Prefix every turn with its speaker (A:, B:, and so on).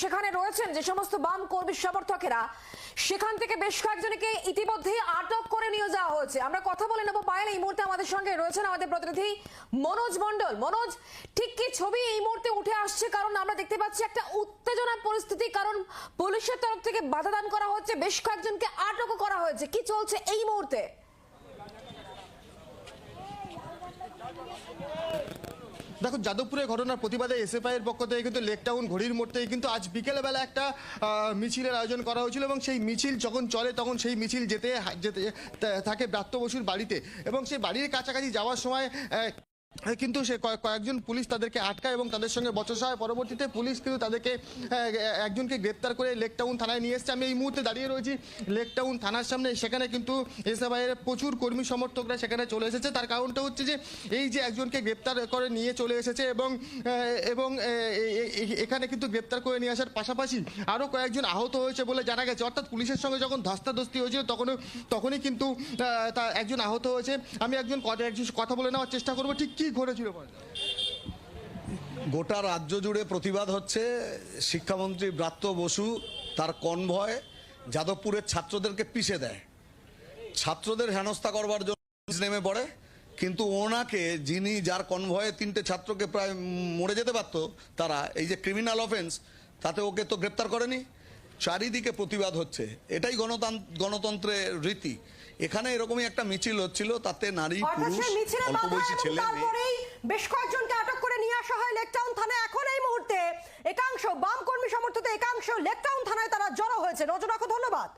A: সেখানে রয়েছেন যে সমস্ত বাম কর্মী সমর্থকেরা, সেখান থেকে বেশ কয়েকজনকে ইতিমধ্যেই আটক করে নিয়ে যাওয়া হয়েছে। আমরা কথা বলে নেব পায়েল, এই মুহূর্তে আমাদের সঙ্গে রয়েছেন আমাদের প্রতিনিধি মনোজ মণ্ডল। মনোজ, ঠিক কি ছবি এই মুহূর্তে উঠে আসছে? কারণ আমরা দেখতে পাচ্ছি একটা উত্তেজনার পরিস্থিতি, কারণ পুলিশের তরফ থেকে বাধা দান করা হচ্ছে, বেশ কয়েকজনকে আটকও করা হয়েছে। কি চলছে এই মুহূর্তে?
B: দেখো যাদবপুরের ঘটনার প্রতিবাদে এসএফআই এর পক্ষ থেকে কিন্তু লেক টাউন ঘড়ির মোড় থেকে কিন্তু আজ বিকেলবেলা একটা মিছিলের আয়োজন করা হয়েছিল এবং সেই মিছিল যখন চলে তখন সেই মিছিল যেতে যেতে থাকে ব্রাত্য বসুর বাড়িতে এবং সেই বাড়ির কাছাকাছি যাওয়ার সময় কিন্তু সে কয়েক- কয়েকজন পুলিশ তাদেরকে আটকায় এবং তাদের সঙ্গে বচসা হয়। পরবর্তীতে পুলিশ কিন্তু তাদেরকে একজনকে গ্রেপ্তার করে লেক টাউন থানায় নিয়ে এসছে। আমি এই মুহূর্তে দাঁড়িয়ে রয়েছি লেক টাউন থানার সামনে। সেখানে কিন্তু এসএফআই এর প্রচুর কর্মী সমর্থকরা সেখানে চলে এসেছে। তার কারণটা হচ্ছে যে, এই যে একজনকে গ্রেপ্তার করে নিয়ে চলে এসেছে এবং এবং এখানে কিন্তু গ্রেপ্তার করে নিয়ে আসার পাশাপাশি আরও কয়েকজন আহত হয়েছে বলে জানা গেছে। অর্থাৎ পুলিশের সঙ্গে যখন ধস্তাধস্তি হয়েছিল, তখনও, তখনই কিন্তু তা একজন আহত হয়েছে। আমি একজন কথা- বলে নেওয়ার চেষ্টা করব। ঠিক ঘটেছিল বল?
C: গোটা রাজ্য জুড়ে প্রতিবাদ হচ্ছে শিক্ষামন্ত্রী ব্রাত্য বসু তার কনভয় যাদবপুরের ছাত্রদেরকে পিষে দেয় ছাত্রদের হেনস্থা করবার জন্য নেমে পড়ে, কিন্তু ওনাকে যিনি যার কনভয়ে তিনটে ছাত্রকে প্রায় মরে যেতে পারতো, তারা, এই যে ক্রিমিনাল অফেন্স তাতে ওকে তো গ্রেপ্তার করেনি চারিদিকে প্রতিবাদ হচ্ছে। এটাই গণতন্ত্র গণতন্ত্রের রীতি। এখানে এরকমই একটা মিছিল হচ্ছিল তাতে নারী পুরুষ
A: সেই
C: অল্প বয়সী ছেলে
A: বেশ কয়েকজনকে আটক করে নিয়ে আসা হয় লেকটাউন থানায়। এখন এই মুহূর্তে একাংশ বাম কর্মী সমর্থিত একাংশ লেকটাউন থানায় তারা জড়ো হয়েছে। নজর রাখো ধন্যবাদ।